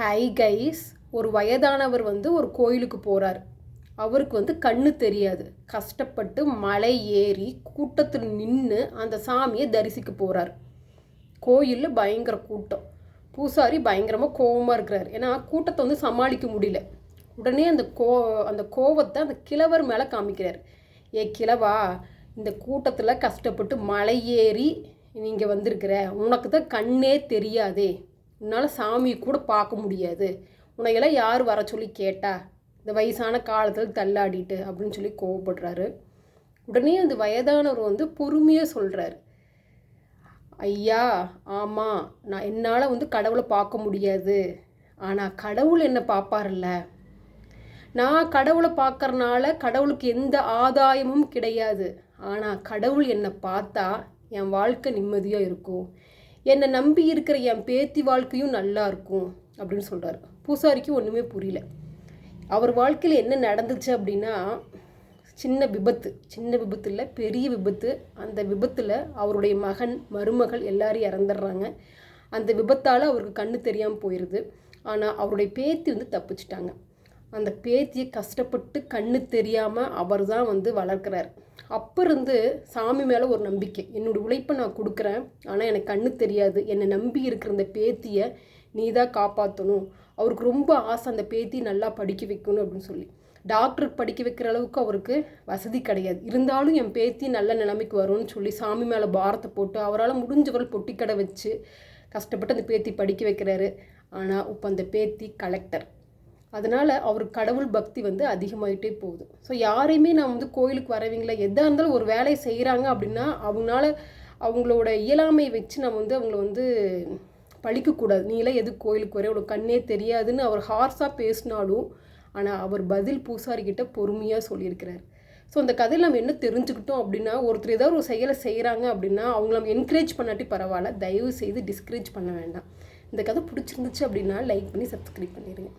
Hi guys ஒரு வயதானவர் வந்து ஒரு கோயிலுக்கு போகிறார் அவருக்கு வந்து கண்ணு தெரியாது. கஷ்டப்பட்டு மலை ஏறி கூட்டத்தில் நின்று அந்த சாமியை தரிசிக்க போகிறார் கோயிலில் பயங்கர கூட்டம். பூசாரி பயங்கரமாக கோவமாக இருக்கிறார். ஏன்னா கூட்டத்தை வந்து சமாளிக்க முடியல. உடனே அந்த கோ அந்த கோவத்தை அந்த கிழவர் மேலே காமிக்கிறார். ஏ கிழவா இந்த கூட்டத்தில் கஷ்டப்பட்டு மலை ஏறி நீங்கள் வந்திருக்கிற உனக்கு தான் கண்ணே தெரியாதே. உன்னால் சாமியை கூட பார்க்க முடியாது. உன்னையெல்லாம் யார் வர சொல்லி கேட்டா? இந்த வயசான காலத்தில் தள்ளாடிட்டு அப்படின்னு சொல்லி கோவப்படுறாரு. உடனே அந்த வயதானவர் வந்து பொறுமையாக சொல்கிறாரு ஐயா ஆமாம் நான் என்னால் வந்து கடவுளை பார்க்க முடியாது. ஆனால் கடவுள் என்ன பார்ப்பார்ல நான் கடவுளை பார்க்கறனால கடவுளுக்கு எந்த ஆதாயமும் கிடையாது. ஆனால் கடவுள் என்னை பார்த்தா என் வாழ்க்கை நிம்மதியாக இருக்கும். என்னை நம்பி இருக்கிற என் பேத்தி வாழ்க்கையும் நல்லா இருக்கும் அப்படின்னு சொல்கிறார் பூசாரிக்கு ஒன்றுமே புரியல. அவர் வாழ்க்கையில் என்ன நடந்துச்சு அப்படின்னா சின்ன விபத்து சின்ன விபத்து இல்லை பெரிய விபத்து. அந்த விபத்தில் அவருடைய மகன் மருமகள் எல்லாரும் இறந்துடுறாங்க. அந்த விபத்தால் அவருக்கு கண்ணு தெரியாமல் போயிடுது ஆனால் அவருடைய பேத்தி வந்து தப்பிச்சிட்டாங்க. அந்த பேத்தியை கஷ்டப்பட்டு கண்ணு தெரியாமல் அவர் தான் வந்து வளர்க்குறார். அப்போ இருந்து சாமி மேலே ஒரு நம்பிக்கை. என்னோடய உழைப்பை நான் கொடுக்குறேன் ஆனால் எனக்கு கண்ணு தெரியாது. என்னை நம்பி இருக்கிற அந்த பேத்தியை நீ தான் காப்பாற்றணும் அவருக்கு ரொம்ப ஆசை அந்த பேத்தி நல்லா படிக்க வைக்கணும் அப்படின்னு சொல்லி. டாக்டர் படிக்க வைக்கிற அளவுக்கு அவருக்கு வசதி கிடையாது. இருந்தாலும் என் பேத்தி நல்ல நிலைமைக்கு வரும்னு சொல்லி சாமி மேலே பாரத்தை போட்டு அவரால் முடிஞ்சவர்கள் பொட்டிக்கடை வச்சு கஷ்டப்பட்டு அந்த பேத்தி படிக்க வைக்கிறாரு. ஆனால் இப்போ அந்த பேத்தி கலெக்டர் அதனால் அவர் கடவுள் பக்தி வந்து அதிகமாயிட்டே போகுது. ஸோ யாரையுமே நான் வந்து கோயிலுக்கு வரவங்கள? எதாக இருந்தாலும் ஒரு வேலையை செய்கிறாங்க அப்படின்னா அவங்களால அவங்களோட இயலாமை வச்சு நம்ம வந்து அவங்கள வந்து பழிக்கக்கூடாது நீலாம் எது கோயிலுக்கு வர? உனக்கு கண்ணே தெரியாதுன்னு அவர் ஹார்ஸாக பேசினாலும் ஆனால் அவர் பதில் பூசாரிக்கிட்ட பொறுமையாக சொல்லியிருக்கிறார். ஸோ அந்த கதையில் நம்ம என்ன தெரிஞ்சுக்கிட்டோம் அப்படின்னா ஒருத்தர் ஏதாவது ஒரு செயலை செய்கிறாங்க அப்படின்னா அவங்கள நம்ம என்கரேஜ் பண்ணாட்டி பரவாயில்ல தயவு செய்து டிஸ்கரேஜ் பண்ண வேண்டாம். இந்த கதை பிடிச்சிருந்துச்சு அப்படின்னா லைக் பண்ணி சப்ஸ்கிரைப் பண்ணிடுங்க